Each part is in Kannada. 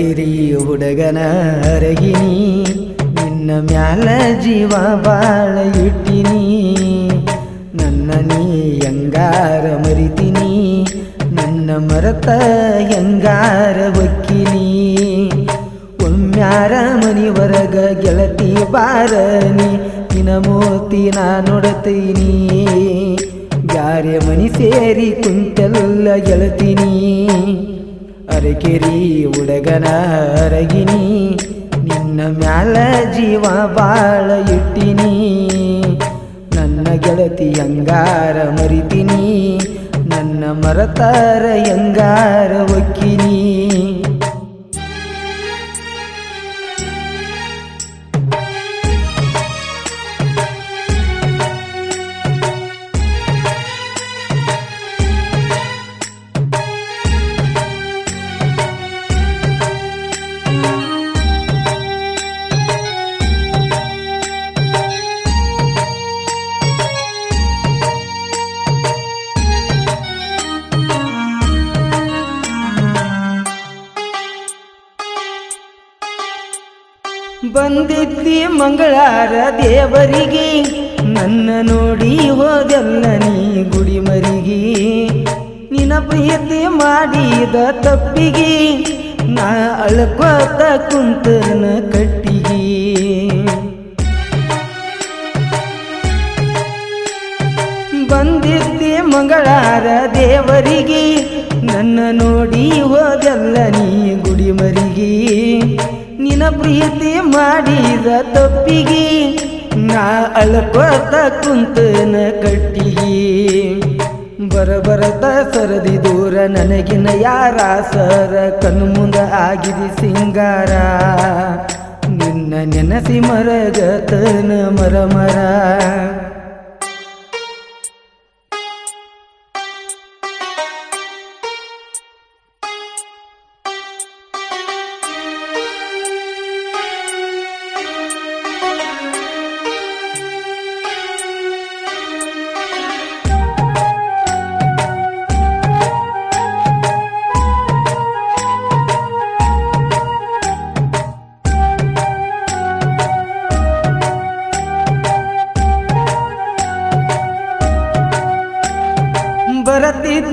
ಅರಕಿರಿ ಹುಡುಗನ ಅರಗಿನಿ ನಿನ್ನ ಮ್ಯಾಲ ಜೀವ ಬಾಳ ಇಟ್ಟಿನಿ ನನ್ನ ನೀ ಹೆಂಗಾರ ಮರಿತೀನಿ ನನ್ನ ಮರತ ಹೆಂಗಾರ ಹೊಕ್ಕಿನಿ ಒಮ್ಮ್ಯಾರ ಮನಿವರಗ ಗೆಳತಿ ಬಾರನಿ ನಿನ ಮೋತಿ ನಾ ನೋಡತೀನಿ ಬ್ಯಾರೆ ಮನಿ ಸೇರಿ ಕುಂತೆಲ್ಲ ಗೆಳತೀನಿ ಅರಕೆರಿ ಹುಡುಗನ ಅರಗಿನಿ, ನಿನ್ನ ಮ್ಯಾಲ ಜೀವ ಬಾಳ ಇಟ್ಟಿನಿ. ನನ್ನ ಗೆಳತಿ ಅಂಗಾರ ಮರಿತೀನಿ, ನನ್ನ ಮರತಾರ ಹೆಂಗಾರ ಒಕ್ಕಿನಿ. ಬಂದಿದ್ದಿ ಮಂಗಳಾರ ದೇವರಿಗೆ, ನನ್ನ ನೋಡಿ ಹೋದಲ್ಲ ನೀ ಗುಡಿ ಮರಿಗೆ. ನಿನ ಪ್ರೀತಿ ಮಾಡಿದ ತಪ್ಪಿಗೆ, ನಾ ಅಳ್ಕೋತ ಕುಂತನ ಕಟ್ಟಿಗೆ. ಬಂದಿದ್ದಿ ಮಂಗಳಾರ ದೇವರಿಗೆ, ನನ್ನ ನೋಡಿ ಹೋದಲ್ಲ ನೀ ಪ್ರೀತಿ ಮಾಡಿದ ತಪ್ಪಿಗೆ ನಾ ಅಲ್ಪತ ಕುಂತನ ಕಟ್ಟಿಗೆ. ಬರಬರತ ಸರದಿ ದೂರ ನನಗಿನ ಯಾರ ಸರ? ಕಣ್ಣು ಮುಂದ ಆಗಿದೆ ಸಿಂಗಾರ. ನಿನ್ನ ನೆನಸಿ ಮರಗತನ ಮರ.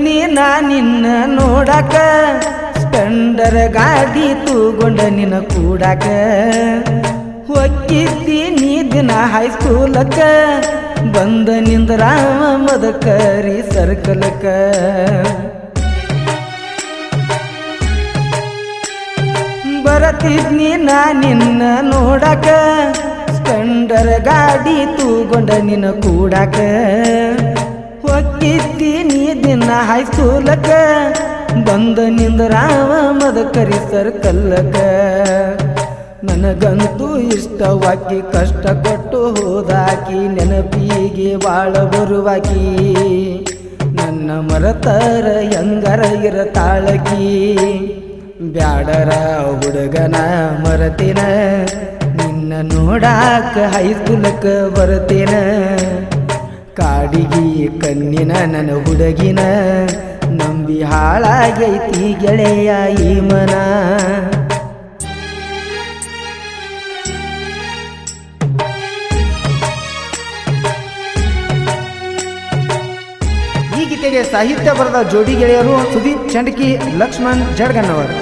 ಮರ ಬರತಿದ್ನಿ ನಾ ನಿನ್ನ ನೋಡಕ? ಸ್ಪೆಂಡರ್ ಗಾಡಿ ತೂಗೊಂಡ ನಿನ್ನ ಕೂಡಾಕ? ಹೊಕ್ಕಿದ್ದಿ ನೀ ದಿನ ಹೈಸ್ಕೂಲಕ್ಕ? ಬಂದ ನಿಂದ ರಾಮ ಮದಕರಿ ಸರ್ಕಲಕ ಬರತಿದ್ನಿ ನಾ ನಿನ್ನ ನೋಡಕ? ಸ್ಪೆಂಡರ್ ಗಾಡಿ ತೂಗೊಂಡ ನಿನ್ನ ಕೂಡಾಕ? ಹೊಕ್ಕಿದ್ದಿ ನೀ ಹಾಯ್ತು ಹೈಸ್ಕೂಲಕ್ಕ ಬಂದ ನಿಂದ ರಾಮ ಕರಿಸರ್ ಸರ್ಕಲ್ಲಕ ನನಗಂತೂ ಇಷ್ಟವಾಕಿ ಕಷ್ಟ ಕೊಟ್ಟು ಹೋದಾಕಿ, ನೆನಪಿಗೆ ಬಾಳ ಬರುವಾಕಿ. ನನ್ನ ಮರತರ ಹೆಂಗರ ಇರತಾಳಕಿ ಬ್ಯಾಡರ ಹುಡುಗನ ಮರತಿನ, ನಿನ್ನ ನೋಡಾಕ ಹೈಸ್ಕೂಲಕ್ಕ ಬರತೇನ ಕಾಡಿಗಿ ಕಣ್ಣಿನ ನನ್ನ ಹುಡುಗಿನ ನಂಬಿ ಹಾಳಾಗೈತಿ ಗೆಳೆಯ ಈ ಮನ ಈ ಗೀತೆಗೆ ಸಾಹಿತ್ಯ ಬರೆದ ಜೋಡಿ ಗೆಳೆಯರು ಸುದೀಪ್ ಚಂಡಕಿ, ಲಕ್ಷ್ಮಣ್ ಜಡ್ಗನ್ನವರು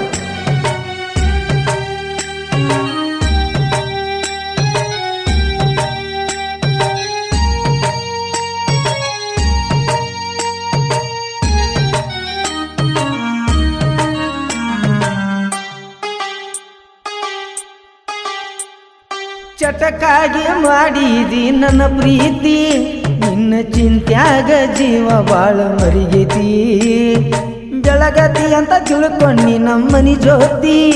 ಚಟಕಾಗಿ ಮಾಡಿದಿ ನನ್ನ ಪ್ರೀತಿ. ನಿನ್ನ ಚಿಂತ್ಯಾಗ ಜೀವ ಬಾಳ ಮರಿಗೈತಿ. ಬೆಳಗತಿ ಅಂತ ತಿಳ್ಕೊಂಡಿ ನಮ್ಮನಿ ಜ್ಯೋತಿ.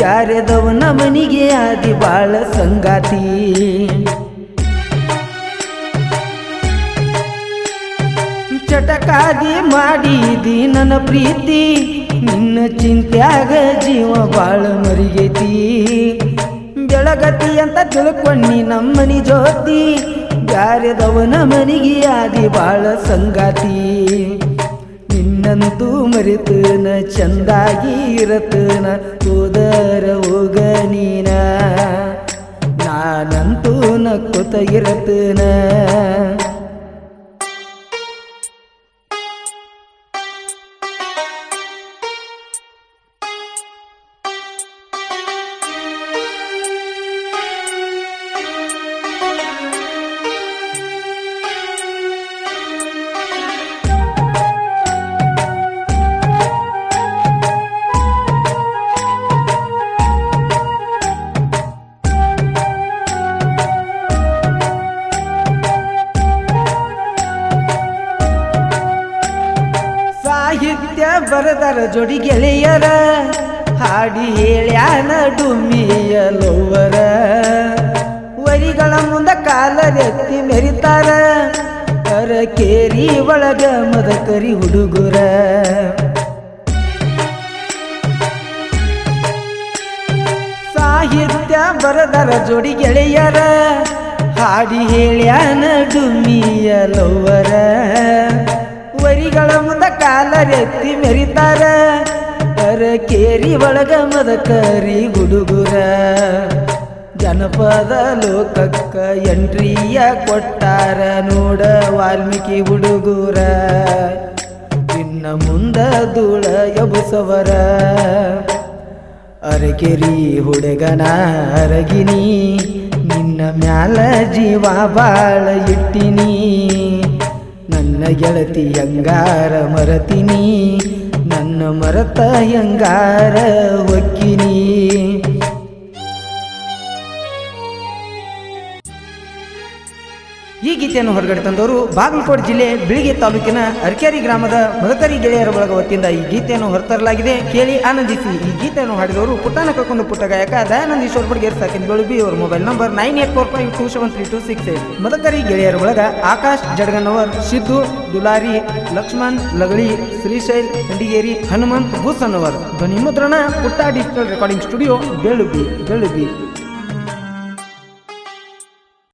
ಯಾರ್ಯದವ ನಮನಿಗೆ ಆದಿ ಬಾಳ ಸಂಗಾತಿ. ಚಟಕಾಗಿ ಮಾಡಿದಿ ನನ್ನ ಪ್ರೀತಿ. ನಿನ್ನ ಚಿಂತ್ಯಾಗ ಜೀವ ಬಾಳ ಮರಿಗೈತಿ. ಬೆಳಗತಿ ಅಂತ ತಿಳ್ಕೊಂಡಿ ನಮ್ಮನಿ ಜ್ಯೋತಿ. ಬ್ಯಾರೆದವನ ಮನಿಗೆ ಆದಿ ಬಾಳ ಸಂಗಾತಿ. ನಿನ್ನ ನಿನ್ನಂತೂ ಮರಿತನ ಚಂದಾಗಿ ಇರತನ ಹೋದರ ಹೋಗ ನೀನ. ನಾನಂತೂ ನಕ್ಕುತ ಇರತನ. ಸಾಹಿತ್ಯ ಬರದರ ಜೋಡಿ ಗೆಳೆಯರ, ಹಾಡಿ ಹೇಳ್ಯಾನ ಡುಮ್ಮಿಯ ಲೋವರ ವರಿಗಳ ಮುಂದ ಕಾಲರೆತ್ತಿ ಮೆರಿತಾರ ಅರಕೇರಿ ಒಳಗ ಮದಕರಿ ಹುಡುಗುರ. ಸಾಹಿತ್ಯ ಬರದರ ಜೋಡಿ ಗೆಳೆಯರ, ಹಾಡಿ ಹೇಳ್ಯಾನ ಡುಮ್ಮಿಯ ಲೋವರ ವರಿಗಳ ಮುಂದ ಕಾಲರೆತ್ತಿ ಮೆರಿತಾರ, ಕೇರಿ ಒಳಗ ಮದಕರಿ ಹುಡುಗುರ. ಜನಪದ ಲೋಕಕ್ಕ ಎಂಟ್ರಿಯ ಕೊಟ್ಟಾರ ನೋಡ ವಾಲ್ಮೀಕಿ ಹುಡುಗುರ. ಇನ್ನ ಮುಂದ ಧೂಳ ಎಬುಸವರ. ಅರಕೆರಿ ಹುಡುಗನ ಅರಗಿನಿ, ನಿನ್ನ ಮ್ಯಾಲ ಜೀವ ಬಾಳ ಇಟ್ಟಿನಿ. ಗೆಳತಿ ಹೆಂಗಾರ ಮರತಿನಿ ನನ್ನ ಮರತ ಹೆಂಗಾರ ಹೊಕ್ಕಿನಿ. ಗೀತೆಯನ್ನು ಹೊರಗಡೆ ತಂದವರು ಬಾಗಲಕೋಟೆ ಜಿಲ್ಲೆ ಬಿಳಿಗೆ ತಾಲೂಕಿನ ಅರ್ಕೇರಿ ಗ್ರಾಮದ ಮದಕರಿ ಗೆಳೆಯರ ಬಳಗ ವತಿಯಿಂದ ಈ ಗೀತೆಯನ್ನು ಹೊರತರಲಾಗಿದೆ. ಕೇಳಿ ಆನಂದಿಸಿ. ಈ ಗೀತೆಯನ್ನು ಹಾಡಿದವರು ಪುಟ್ಟನ ಕರ್ಕೊಂಡು ಪುಟ್ಟ ಗಾಯಕ ದಯಾನಂದ ಈಶ್ವರ್ ಬಡ್ಗೇರ್ ಸಾಕಿನ ಬೆಳುಬಿ ಅವರ mobile number nine eight four five two seven three two six eight Madakari ಗೆಳೆಯರ ಬಳಗ ಆಕಾಶ್ ಜಡಗನವರ್, ಸಿದ್ದು ದುಲಾರಿ, ಲಕ್ಷ್ಮಣ್ ಲಗಳಿ, ಶ್ರೀಶೈಲ್ ಹಂಡಿಗೇರಿ, ಹನುಮಂತ್ ಭೂಸನ್ನವರ್ ಧ್ವನಿ ಮುದ್ರಣ ಪುಟ್ಟ digital recording studio Belubbi Belubbi